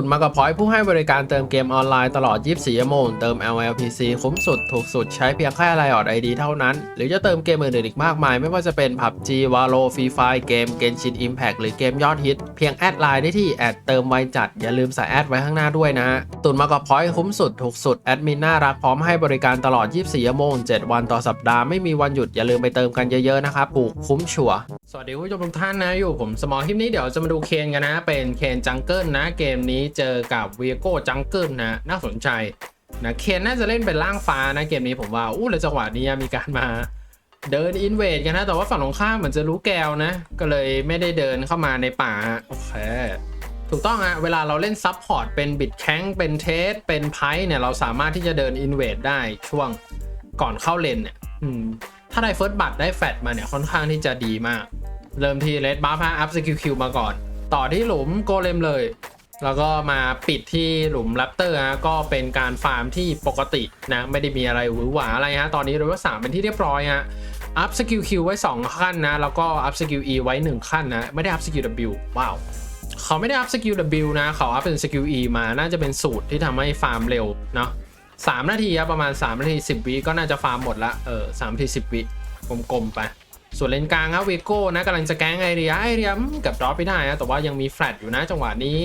ตุนมากับพอยผู้ให้บริการเติมเกมออนไลน์ตลอด 24 ชั่วโมง เติม LLPC คุ้มสุด ถูกสุดใช้เพียงแค่ไลออดไอดีเท่านั้น หรือจะเติมเกมอื่นๆอีกมากมาย ไม่ว่าจะเป็น PUBG Valo Free Fire เกม Genshin Impact หรือเกมยอดฮิต เพียงแอดไลน์ได้ที่แอดเติมไวจัด อย่าลืมใส่แอดไว้ข้างหน้าด้วยนะฮะตุนมากับพอยคุ้มสุด ถูกสุด แอดมินน่ารักพร้อมให้บริการตลอด 24 ชั่วโมง 7 วันต่อสัปดาห์ไม่มีวันหยุดอย่าลืมไปเติมกันเยอะๆนะครับถูกคุ้มชัวสวัสดีผู้ชมทุกท่านนะอยู่ผมสมอลคลิปนี้เดี๋ยวจะมาดูเคนกันนะเป็นเคนจังเกิลนะเกมนี้เจอกับเวียโก้จังเกิลนะน่าสนใจนะเคนน่าจะเล่นเป็นร่างฟ้านะเกมนี้ผมว่าอู้แล้วจังหวะนี้มีการมาเดินอินเวดกันนะ แต่ว่าฝั่งตรงข้ามเหมือนจะรู้แกวนะ ก็เลยไม่ได้เดินเข้ามาในป่าโอเค ถูกต้องอะเวลาเราเล่นซับพอร์ตเป็นบิดแข้งเป็นเทส เป็นไพ่เนี่ย เราสามารถที่จะเดินอินเวดได้ช่วงก่อนเข้าเลนเนี่ยถ้าได้เฟิร์สบัตได้แฟดมาเนี่ย ค่อนข้างที่จะดีมาก เริ่มที่เลดบัฟฮะอัพสกิลคิวมาก่อน ต่อที่หลุมโกเลมเลย แล้วก็มาปิดที่หลุมแรปเตอร์ฮะก็เป็นการฟาร์มที่ปกตินะไม่ได้มีอะไรหวือหวาอะไรฮะตอนนี้เลเวลสามเป็นที่เรียบร้อยฮะอัพสกิลคิวไว้ 2 ขั้นนะ แล้วก็อัพสกิล E ไว้ 1 ขั้นนะ ไม่ได้อัพสกิล W ว้าว เขาไม่ได้อัพสกิล W นะ เขาอัพเป็นสกิล E มา น่าจะเป็นสูตรที่ทำให้ฟาร์มเร็วเนาะสามนาทีครับประมาณ 3 นาที 10 วิก็น่าจะฟาร์มหมดละ เออสามนาที10วิกลมๆไป ส่วนเลนกลางครับเวโก้นะกำลังจะแก๊งไอเรียไอเรียเกับดรอปไม่ได้นะแต่ว่ายังมีแฟลตอยู่นะจังหวะนี้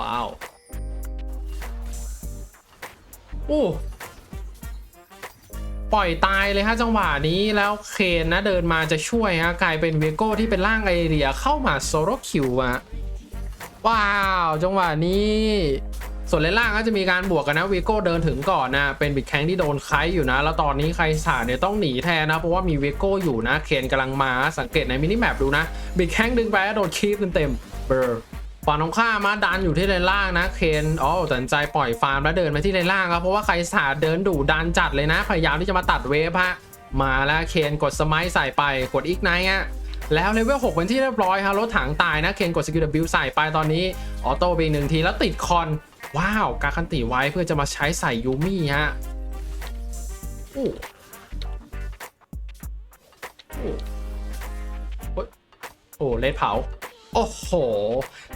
ว้าว โอ้ปล่อยตายเลยฮะจังหวะนี้แล้วเคนนะเดินมาจะช่วยฮะกลายเป็นเวโก้ที่เป็นร่างไอเรียเข้ามาโซโลคิวอะว้าว จังหวะนี้ ส่วนเลนล่างก็จะมีการบวกกันนะวีโก้เดินถึงก่อนนะเป็นบิดแข้งที่โดนไคอยู่นะ แล้วตอนนี้ใครสาเนี่ยต้องหนีแทนนะเพราะว่ามีวีโก้อยู่นะเคนกำลังมาสังเกตในมินิแมปดูนะบิดแข้งดึงไปแล้วโดนคีบเต็มเบอร์ ฝั่งตรงข้ามมาดันอยู่ที่เลนล่างนะเคนอ๋อตัดใจปล่อยฟาร์มแล้วเดินมาที่เลนล่างครับเพราะว่าใครสาดเดินดุดันจัดเลยนะ พยายามที่จะมาตัดเวฟฮะมาแล้วเคนกดสมัยใส่ไปกดอีกไนท์ฮะแล้วเลเวล6เป็นที่เรียบร้อยฮะรถถังตายนะเคนกดสกิลบิวใส่ไปตอนนี้ออโต้ไปหนึ่งทีแล้วติดคอนว้าวกาคันติไว้เพื่อจะมาใช้ใส่ยูมี่ฮะโอ้โอ้โอ้ยโอ้เลดเผา โอ้โห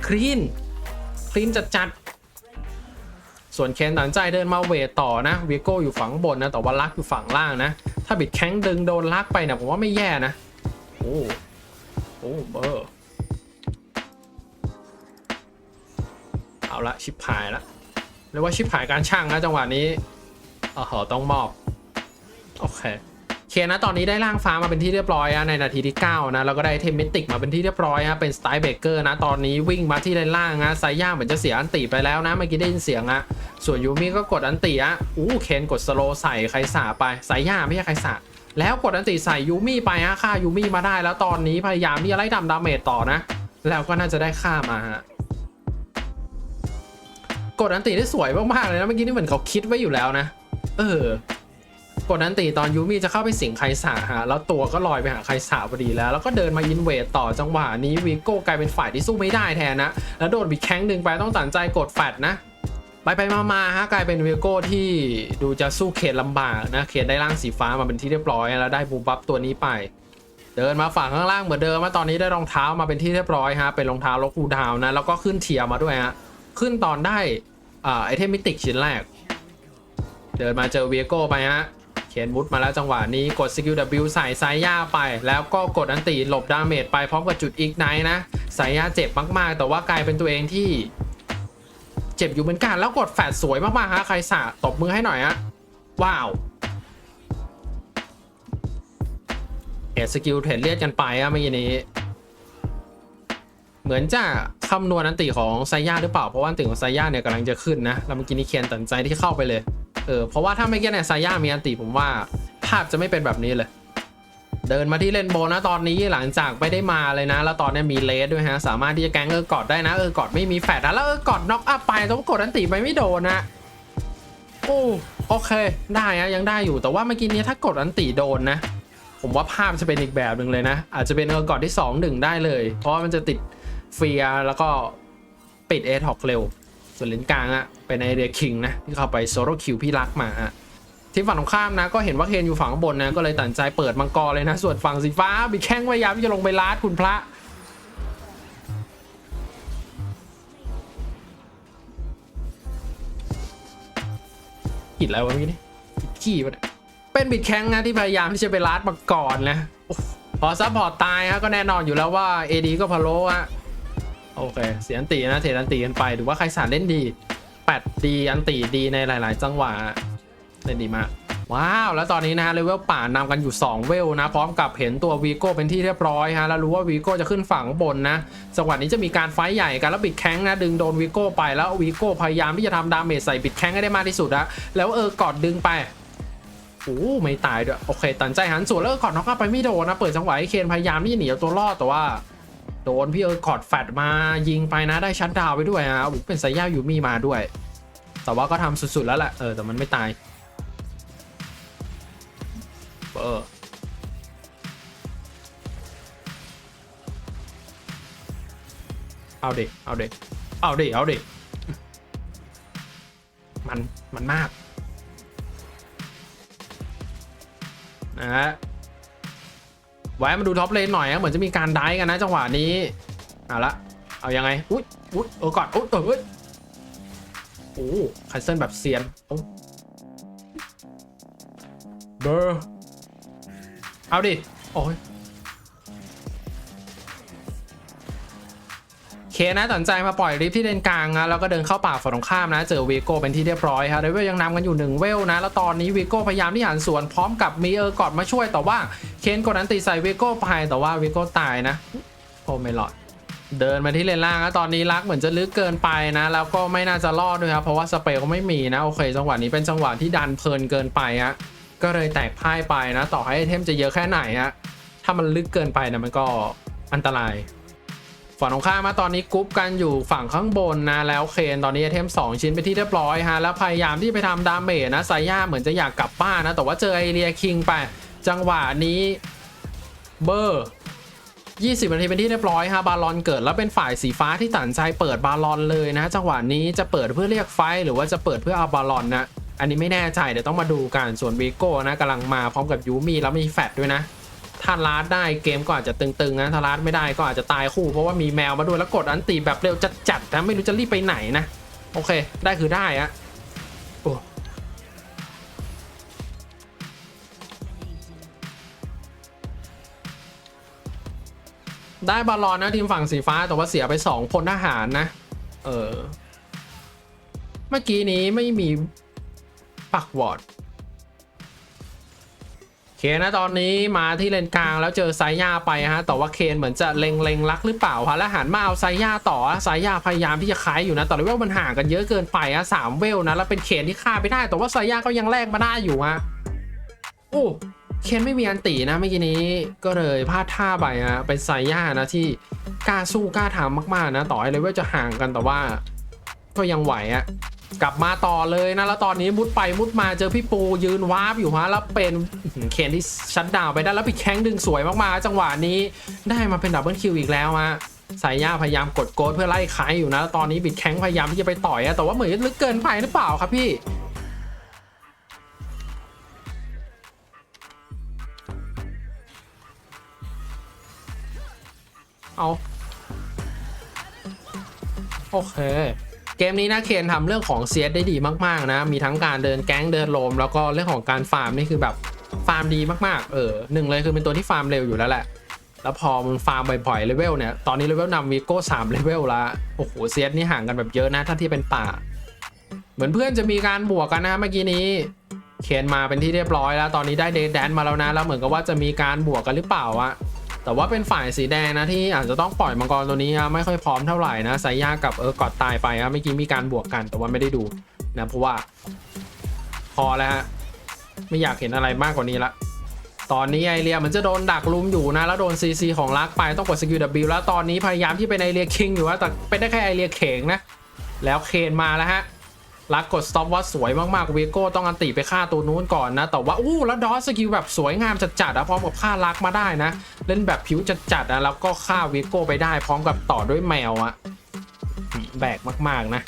คลีน คลีนจัดจัดๆส่วนเคนตัดใจเดินมาเวทต่อนะวีโก้อยู่ฝั่งบนนะ แต่ว่าลักอยู่ฝั่งล่างนะ ถ้าบิดแข้งดึงโดนลักไปเนี่ยผมว่าไม่แย่นะ โอ้ โอ้เบอร์เอาละชิปหายละเรียกว่าชิปหายการช่างนะจังหวะนี้เออเหอต้องมอบ โอเค เคนะตอนนี้ได้ร่างฟ้ามาเป็นที่เรียบร้อยอะในนาทีที่ 9 นะแล้วก็ได้เทมเมติกมาเป็นที่เรียบร้อยฮะเป็นสไตล์เบเกอร์นะตอนนี้วิ่งมาที่เลนล่างนะไซย่าเหมือนจะเสียอันติไปแล้วนะเมื่อกี้ได้ยินเสียงอะส่วนยูมิก็กดอันติอะอู้เคนกดสโลใส่ใครสาไปไซย่าไม่ใช่ใครสาแล้วกดอันติใส่ยูมี่ไปฮะฆ่ายูมี่มาได้แล้วตอนนี้พยายามที่จะไล่ทำดาเมจต่อนะ แล้วก็น่าจะได้ฆ่ามาฮะกดอันติได้สวยมากๆเลยนะเมื่อกี้นี่เหมือนเขาคิดไว้อยู่แล้วนะ เออ กดอันติตอนยูมี่จะเข้าไปสิงไคสาฮะแล้วตัวก็ลอยไปหาไคสาพอดีแล้ว แล้วก็เดินมาอินเวดต่อจังหวะนี้วีโก้กลายเป็นฝ่ายที่สู้ไม่ได้แทนนะ แล้วโดนบีแข้งดึงไปต้องตัดใจกดแฟดนะไปไปมามาฮะกลายเป็นเวโก้ที่ดูจะสู้เคนลำบากนะเคนได้ร่างสีฟ้ามาเป็นที่เรียบร้อย แล้วได้บูบัฟตัวนี้ไป เดินมาฝั่งข้างล่างเหมือนเดิมมาตอนนี้ได้รองเท้ามาเป็นที่เรียบร้อยฮะเป็นรองเท้าล็อกคูดาวนะแล้วก็ขึ้นเทียมาด้วยฮะขึ้นตอนได้อ่าไอเทมมิติกชิ้นแรก เดินมาเจอเวโก้ไปฮะ เคนวุฒมาแล้วจังหวะนี้กดสกิล W ใส่ไซย่าไป แล้วก็กดอันติหลบดาเมจไปพร้อมกับจุดอีกไนนะไซย่าเจ็บมากๆ แต่ว่ากลายเป็นตัวเองที่ เจ็บอยู่เหมือนกัน แล้วกดแฟดสวยมากๆฮะใครสาตบมือให้หน่อยฮะว้าวเอสกิลเทรดเลียดกันไปอะเมื่อกี้นี้ เหมือนจะคำนวณอันติของไซย่าหรือเปล่าเพราะว่าอันติของไซย่าเนี่ยกำลังจะขึ้นนะแล้วเมื่อกี้นี้เคียนตัดสินใจที่เข้าไปเลย เออเพราะว่าถ้าไม่เกี้เนี่ยไซย่ามีอันติผมว่าภาพจะไม่เป็นแบบนี้เลย เดินมาที่เลนโบนะตอนนี้หลังจากไม่ได้มาเลยนะ แล้วตอนนี้มีเลสด้วยฮะ สามารถที่จะแกงเออกอดได้นะเออกอดไม่มีแฟดนะแล้วเออกอดน็อกอัพไปต่ว่ากดอันติไปไม่โดนนะโอ้โอเค ได้อะยังได้อยู่แต่ว่าเมื่อกี้นี้ถ้ากดอันติโดนนะผมว่าภาพจะเป็นอีกแบบหนึ่งเลยนะ อาจจะเป็นเออกอดที่2 1ได้เลย เพราะว่ามันจะติดเฟียแล้วก็ปิดเอทอกเร็ว ส่วนเลนกลางอะเป็นไอเดียคิงนะที่เข้าไปโซโลคิวพี่รักมาฮะที่ฝั่งตรงข้ามนะก็เห็นว่าเคนอยู่ฝั่งบนนะก็เลยตัดใจเปิดมังกรเลยนะ ส่วนฝั่งสีฟ้าบีแข้งพยายามที่จะลงไปลัดคุณพระกิดแล้ววะพี่นี่ผิดขี้ปะเป็นบิดแข้งนะที่พยายามที่จะไปลัดมังกรนะพอซับพอร์ตตายฮะก็แน่นอนอยู่แล้วว่าเอดีก็พะโล้ฮะ โอเค เสียอันตีนะเทอันตีกันไปถือว่าใครสารเล่นดีแปดดีอันตีดีในหลาย ๆ จังหวะเล่นดีมากว้าว แล้วตอนนี้นะฮะเลเวลป่านำกันอยู่ 2 เวลนะ พร้อมกับเห็นตัววีโก้เป็นที่เรียบร้อยฮะ แล้วรู้ว่าวีโก้จะขึ้นฝั่งบนนะจังหวะนี้จะมีการไฟท์ใหญ่กันแล้วบิดแข้งนะ ดึงโดนวีโก้ไปแล้ววีโก้พยายามที่จะทำดาเมจใส่บิดแข้งให้ได้มากที่สุดนะแล้วเออกอดดึงไปโอ้ไม่ตายด้วยโอเค ตัดใจหันส่วนแล้วเออกอดน็อกอัพไปไม่โดนนะเปิดจังหวะให้เคนพยายามที่จะหนีเอาตัวรอดแต่ว่า โดนพี่เออกอดแฟดมายิงไปนะได้ชัดดาวไปด้วยฮะโอ้โหเป็นสายยายูมี่มาด้วย แต่ว่าก็ทำสุดๆแล้วแหละเออแต่มันไม่ตายเออเอาเด็กเอาเด็กเอาเด็กเอาเด็กมัน มันมากนะฮะ ไว้มาดูท็อปเลนหน่อยนะเหมือนจะมีการได้กันนะจังหวะนี้เอาละเอายังไงอุ้ยอุ้ยเออก่อนอุ้ยเออเฮ้ยโอ้คันเซิลแบบเซียนเบอร์เอาดิโอ้ย เคนะตัดสินใจมาปล่อยริฟที่เลนกลางนะแล้วก็เดินเข้าป่าฝั่งตรงข้ามนะ เจอวีโก้เป็นที่เรียบร้อยครับเดวิลยังนำกันอยู่1เวลนะ แล้วตอนนี้วีโก้พยายามที่หันสวนพร้อมกับมีเออร์กอดมาช่วยแต่ว่าเคนกดอันตีใส่วีโก้ไปแต่ว่าวีโก้ตายนะโอ้ไม่รอดเดินมาที่เลนล่างนะตอนนี้ลักเหมือนจะลึกเกินไปนะ แล้วก็ไม่น่าจะรอดด้วยครับเพราะว่าสเปรย์ก็ไม่มีนะโอเค จังหวะนี้เป็นจังหวะที่ดันเพลินเกินไปฮะก็เลยแตกพ่ายไปนะ ต่อให้ไอเทมจะเยอะแค่ไหนฮะถ้ามันลึกเกินไปนะมันก็อันตราย ฝั่งตรงข้ามมาตอนนี้กรุ๊ปกันอยู่ฝั่งข้างบนนะ แล้วเคนตอนนี้ไอเทม 2 ชิ้นไปที่เรียบร้อยฮะ แล้วพยายามที่ไปทำดาเมจนะไซย่าเหมือนจะอยากกลับบ้านนะ แต่ว่าเจอไอเรียคิงไป จังหวะนี้เบอร์20นาทีเป็นที่เรียบร้อยฮะบาลอนเกิดแล้วเป็นฝ่ายสีฟ้าที่ตัดสินใจเปิดบาลอนเลยนะ จังหวะนี้จะเปิดเพื่อเรียกไฟหรือว่าจะเปิดเพื่อเอาบาลอนนะอันนี้ไม่แน่ใจเดี๋ยวต้องมาดูกันส่วนวีโก้นะกำลังมาพร้อมกับยูมี่แล้วมีแฟดด้วยนะ ถ้าลาดได้เกมก็อาจจะตึงๆนะถ้าลาดไม่ได้ก็อาจจะตายคู่เพราะว่ามีแมวมาด้วยแล้วกดอันตีแบบเร็วจัดๆนะไม่รู้จะรีบไปไหนนะโอเค ได้คือได้อะโอ้ได้บอลลอนนะทีมฝั่งสีฟ้าแต่ว่าเสียไป2พลทหารนะ เออ เมื่อกี้นี้ไม่มีปักวอร์ด คนะตอนนี้มาที่เลนกลางแล้วเจอไซย่าไปฮะแต่ว่าเคนเหมือนจะเล็งเล็งรักหรือเปล่าฮะแล้วหันมาเอาไซย่าต่อไซย่าพยายามที่จะคายอยู่นะแต่เวลมันห่างกันเยอะเกินไปฮะสามเวลนะแล้วเป็นเคนที่ฆ่าไปได้ แต่ว่าไซย่าก็ยังแลกมาได้อยู่ฮะโอ้เคนไม่มีอันตีนะเมื่อกี้นี้ก็เลยพลาดท่าไปฮะเป็นไซย่านะที่กล้าสู้กล้าทำมากๆนะ ต่อให้เลเวลจะห่างกันแต่ว่า ก็ยังไหวอะ กลับมาต่อเลยนะ แล้วตอนนี้มุดไปมุดมาเจอพี่ปูยืนวาร์ปอยู่ฮะแล้วเป็นเคนที่ชัดดาวไปได้แล้วปิดแข้งดึงสวยมากๆ จังหวะนี้ได้มาเป็นดับเบิลคิวอีกแล้วฮะสายย่าพยายามกดโกดเพื่อไล่ขายอยู่นะ แล้วตอนนี้บิดแข้งพยายามที่จะไปต่อยอะแต่ว่าเหมือนลึกเกินไปหรือเปล่าครับพี่เอาโอเค เกมนี้นะเคนทำเรื่องของเซียได้ดีมากๆนะ มีทั้งการเดินแก๊งเดินโลม แล้วก็เรื่องของการฟาร์มนี่คือแบบฟาร์มดีมากๆ เออหนึ่งเลยคือเป็นตัวที่ฟาร์มเร็วอยู่แล้วแหละ แล้วพอมึงฟาร์มบ่อยๆเลเวลเนี่ย ตอนนี้เลเวลนำวีโก้สามเลเวลละ โอ้โหเซียนี่ห่างกันแบบเยอะนะ ถ้าที่เป็นป่า เหมือนเพื่อนจะมีการบวกกันนะเมื่อกี้นี้เคนมาเป็นที่เรียบร้อยแล้ว ตอนนี้ได้เดดแดนมาแล้วนะ แล้วเหมือนกับว่าจะมีการบวกกันหรือเปล่าอะ แต่ว่าเป็นฝ่ายสีแดงนะที่อาจจะต้องปล่อยมังกรตัวนี้ไม่ค่อยพร้อมเท่าไหร่นะไซย่ากับเออกอดตายไปอะเมื่อกี้มีการบวกกันแต่ว่าไม่ได้ดูนะเพราะว่า พอแล้วฮะไม่อยากเห็นอะไรมากกว่านี้ละตอนนี้ไอเรียเหมันจะโดนดักลุมอยู่นะแล้วโดน CC ของลักไปต้องกดสกิล W แล้วตอนนี้พยายามที่เป็นไอเรียคิงอยู่นะแต่เป็นได้แค่ไอเรียเข่งนะแล้วเคนมาแล้วฮะ ลักกดสต็อปว่าสวยมากๆเวโก้ต้องอันติไปฆ่าตัวนู้นก่อนนะ แต่ว่าอู้แล้วดอสสกิลแบบสวยงามจัดๆอะพร้อมกับฆ่าลักมาได้นะ เล่นแบบผิวจัดๆอะแล้วก็ฆ่าเวโก้ไปได้ พร้อมกับต่อด้วยแมวอะแบกมากๆนะ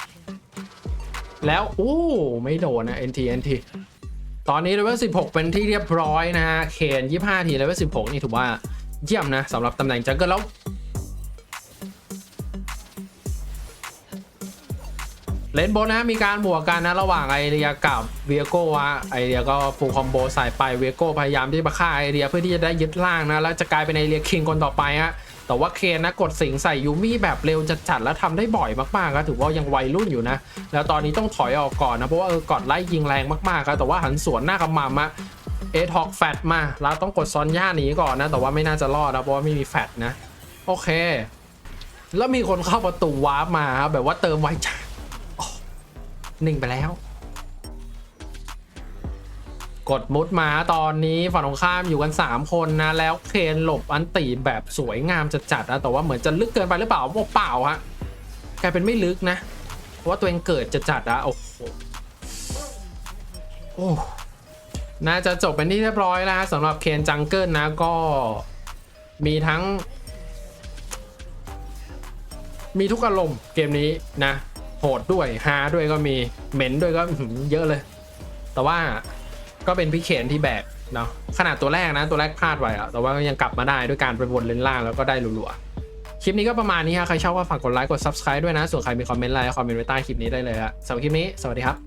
แล้วอู้ไม่โดนนะ NT NT ตอนนี้เลเวล16 เป็นที่เรียบร้อยนะฮะเคน25 ทีเลเวล16 นี่ถือว่าเยี่ยมนะสำหรับตำแหน่งจังเกิลแล้ว เลนโบนะมีการบวกกันนะระหว่างไอเรียกับเวียโก้วะไอเรียก็ฟูลคอมโบใส่ไปเวียโก้พยายามที่จะฆ่าไอเรียเพื่อที่จะได้ยึดล่างนะแล้วจะกลายเป็นไอเรียคิงคนต่อไปฮะแต่ว่าเคนนะกดสิงใส่ยูมี่แบบเร็วจัดๆแล้วทำได้บ่อยมากๆครับถือว่ายังวัยรุ่นอยู่นะ แล้วตอนนี้ต้องถอยออกก่อนนะเพราะว่าเออกอดไล่ยิงแรงมากๆครับแต่ว่าหันสวนหน้ากำมัมะเอทอกแฟตมาแล้วต้องกดซอนย่าหนีก่อนนะ แต่ว่าไม่น่าจะรอดนะเพราะว่าไม่มีแฟตนะ โอเค แล้วมีคนเข้าประตูวาร์ปมาครับแบบว่าเติมไวจัด นิ่งไปแล้ว กดมุดมาตอนนี้ฝั่งตรงข้ามอยู่กัน 3 คนนะ แล้วเคนหลบอันตีแบบสวยงามจะจัดนะ แต่ว่าเหมือนจะลึกเกินไปหรือเปล่าเปล่าฮะกลายเป็นไม่ลึกนะ เพราะว่าตัวเองเกิดจะจัดๆนะโอ้โหโอ้น่าจะจบเป็นที่เรียบร้อยแล้วสำหรับเคนจังเกิลนะก็มีทั้ง มีทุกอารมณ์เกมนี้นะ หดด้วยฮาด้วยก็มีเหม็นด้วยก็เยอะเลย แต่ว่าก็เป็นพิเคนที่แบกเนาะขนาดตัวแรกนะตัวแรกพลาดไปอะแต่ว่าก็ยังกลับมาได้ด้วยการไปวนเลนล่างแล้วก็ได้รัวๆคลิปนี้ก็ประมาณนี้ฮะใครชอบก็ฝากกดไลค์กด subscribe ด้วยนะ ส่วนใครมีคอมเมนต์อะไรคอมเมนต์ไว้ใต้คลิปนี้ได้เลยฮะสำหรับคลิปนี้สวัสดีครับ